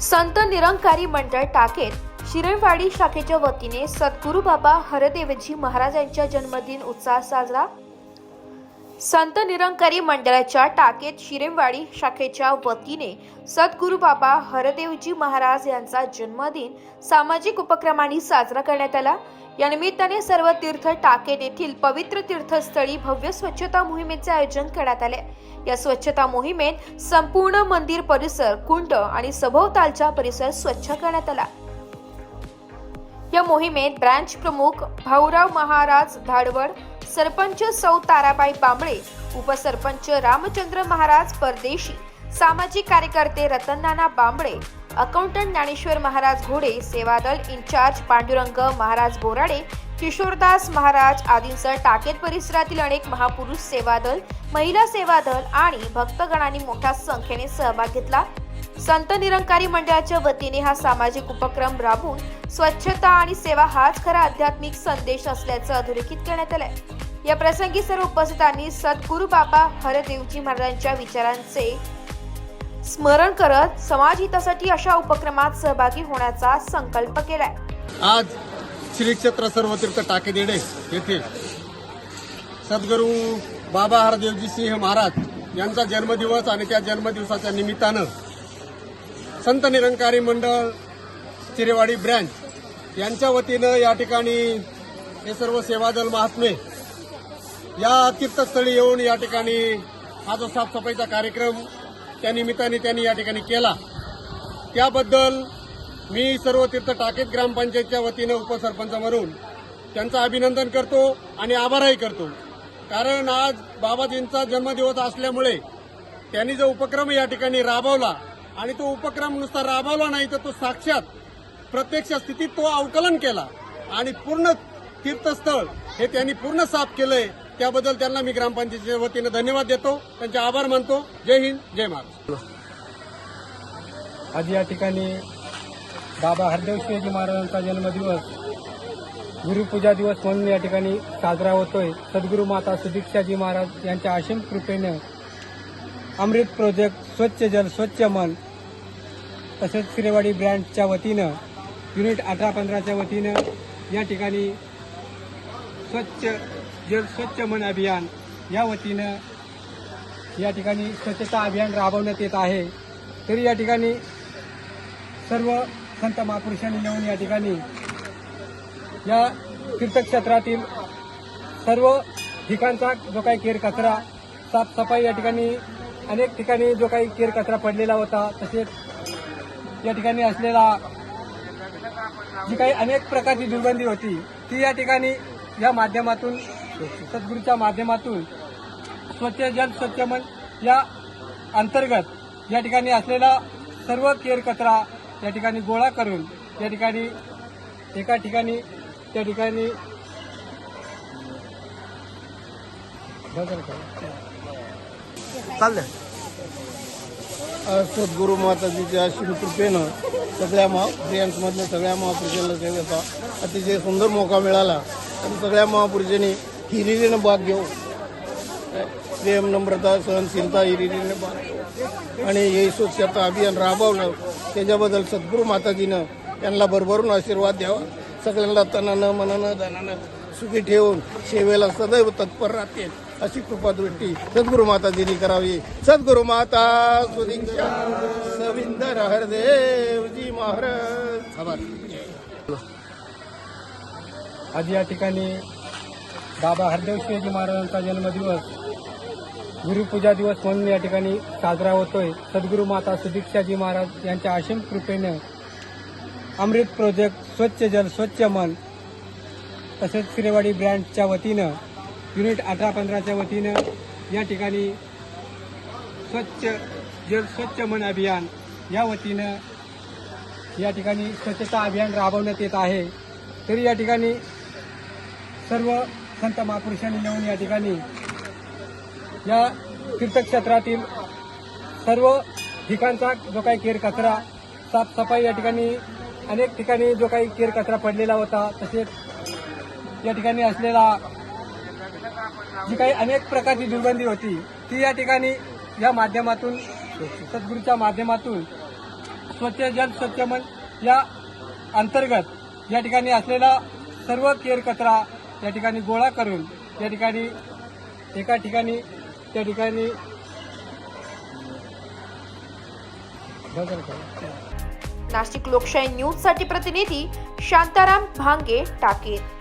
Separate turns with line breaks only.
संत निरंकारी मंडळ टाकेत शिरळवाडी शाखेच्या वतीने सद्गुरू बाबा हरदेवजी महाराजांच्या जन्मदिन उत्साह साजरा. संत निरंकारी मंडळाच्या टाकेत शिरेमवाडी शाखेच्या वतीने सद्गुरू बाबा हरदेवजी महाराज यांचा जन्मदिन सामाजिक उपक्रमांनी साजरा करण्यात आला. या निमित्ताने सर्व तीर्थ टाकेत येथील पवित्र तीर्थस्थळी भव्य स्वच्छता मोहिमेचे आयोजन करण्यात आले. या स्वच्छता मोहिमेत संपूर्ण मंदिर परिसर कुंड आणि सभोवतालचा परिसर स्वच्छ करण्यात आला. या मोहिमेत ब्रँच प्रमुख भाऊराव महाराज धाडवड सरपंच सौ ताराबाई बांबळे उपसरपंच रामचंद्र महाराज परदेशी सामाजिक कार्यकर्ते रतननाना बांबळे अकाउंटंट ज्ञानेश्वर महाराज घोडे सेवादल इन्चार्ज पांडुरंग महाराज बोराडे किशोरदास महाराज आदींसह टाकेत परिसरातील अनेक महापुरुष सेवादल महिला सेवादल आणि भक्तगणांनी मोठ्या संख्येने सहभाग घेतला. संत निरंकारी मंडळाच्या वतीने हा सामाजिक उपक्रम राबवून स्वच्छता आणि सेवा हाच खरा आध्यात्मिक संदेश असल्याचं अधोरेखित करण्यात आलंय. या प्रसंगी सर्व उपस्थितांनी सद्गुरू बाबा हरदेवजी महाराजांच्या विचारांचे स्मरण करत समाज हितासाठी अशा उपक्रमात सहभागी होण्याचा संकल्प केलाय.
आज श्री क्षेत्र सर्वतीर्थ टाकेदेडे येथे. सद्गुरू बाबा हरदेवजी सिंह महाराज यांचा जन्मदिवस आणि त्या जन्मदिवसाच्या निमित्तानं संत निरंकारी मंडळ चिरेवाडी ब्रँच यांच्या वतीनं या ठिकाणी हे सर्व सेवादल महात्मे या तीर्थस्थळी येऊन या ठिकाणी हा जो साफसफाईचा कार्यक्रम त्या निमित्ताने त्यांनी या ठिकाणी केला. त्याबद्दल मी सर्व तीर्थ टाकेत ग्रामपंचायतच्या वतीनं उपसरपंच म्हणून त्यांचं अभिनंदन करतो आणि आभारही करतो. कारण आज बाबाजींचा जन्मदिवस असल्यामुळे त्यांनी जो उपक्रम या ठिकाणी राबवला आणि तो उपक्रम नुसता राबवला नाही तर तो साक्षात प्रत्यक्ष स्थितीत तो अवकलन केला आणि पूर्ण तीर्थस्थळ हे त्यांनी पूर्ण साफ केलंय. त्याबद्दल त्यांना मी ग्रामपंचायतीच्या वतीनं धन्यवाद देतो. त्यांचे आभार मानतो. जय हिंद जय महाराष्ट्र.
आज या ठिकाणी बाबा हरदेव शिवाजी महाराजांचा जन्मदिवस. गुरुपूजा दिवस म्हणून या ठिकाणी साजरा होतोय. सद्गुरू माता सुदीक्षाजी महाराज यांच्या असीम कृपेनं अमृत प्रोजेक्ट स्वच्छ जल स्वच्छ मन तसेच श्रीवाडी ब्रँडच्या वतीनं युनिट अठरा पंधराच्या वतीनं या ठिकाणी स्वच्छ जल स्वच्छ मन अभियान या वतीनं या ठिकाणी स्वच्छता अभियान राबवण्यात येत आहे. तरी या ठिकाणी सर्व संत महापुरुषांनी नेऊन या ठिकाणी या तीर्थक्षेत्रातील सर्व ठिकाणचा जो काही केर कचरा साफसफाई या ठिकाणी अनेक ठिकाणी जो काही केर कचरा पडलेला होता तसेच या ठिकाणी असलेला जी काही अनेक प्रकारची दुर्गंधी होती ती या ठिकाणी या माध्यमातून सद्गुरूच्या माध्यमातून स्वच्छ जल स्वच्छ मन या अंतर्गत या ठिकाणी असलेला सर्व केर कचरा या ठिकाणी गोळा करून या ठिकाणी एका ठिकाणी त्या ठिकाणी
चाललंय
आज सद्गुरू माताजीच्या कृपेनं सगळ्या महा स्त्रियांमधल्या सगळ्या महापुरुषांना सेवेचा अतिशय सुंदर मोका मिळाला. आणि सगळ्या महापुरुषांनी हिरिरीनं भाग घेऊ प्रेम नम्रता सहनशीलता हिरिरीने आणि हे स्वच्छता अभियान राबवलं त्याच्याबद्दल सद्गुरू माताजीनं यांना भरभरून आशीर्वाद द्यावा. सगळ्यांना तनानं मनानं धनानं सुखी ठेवून सेवेला सदैव तत्पर राहते अशी कृपा दृष्टी सद्गुरू माताजीनी करावी. सद्गुरू माता सुदीक्षा सविंदर हरदेवजी महाराज. आभार.
आज या ठिकाणी बाबा हरदेव शिवाजी महाराजांचा जन्मदिवस गुरुपूजा दिवस म्हणून या ठिकाणी साजरा होतोय. सद्गुरू माता सुदीक्षाजी महाराज यांच्या असीम कृपेनं अमृत प्रोजेक्ट स्वच्छ जल स्वच्छ मन तसेच श्रीवाडी ब्रँडच्या वतीनं युनिट अठरा पंधराच्या वतीनं या ठिकाणी स्वच्छ जल स्वच्छ मन अभियान या वतीनं या ठिकाणी स्वच्छता अभियान राबवण्यात येत आहे. तरी या ठिकाणी सर्व संत महापुरुषांनी येऊन या ठिकाणी या तीर्थक्षेत्रातील सर्व ठिकाणचा जो काही केर कचरा साफसफाई या ठिकाणी अनेक ठिकाणी जो काही केर कचरा पडलेला होता तसेच या ठिकाणी असलेला जी काही अनेक प्रकारची दुर्गंधी होती ती या ठिकाणी या माध्यमातून सद्गुरूच्या माध्यमातून स्वच्छ जल स्वच्छ मन या अंतर्गत या ठिकाणी असलेला सर्व केर कचरा या ठिकाणी गोळा करून या ठिकाणी एका ठिकाणी त्या ठिकाणी
नाशिक लोकशाही न्यूजसाठी प्रतिनिधी शांताराम भांगे टाकेत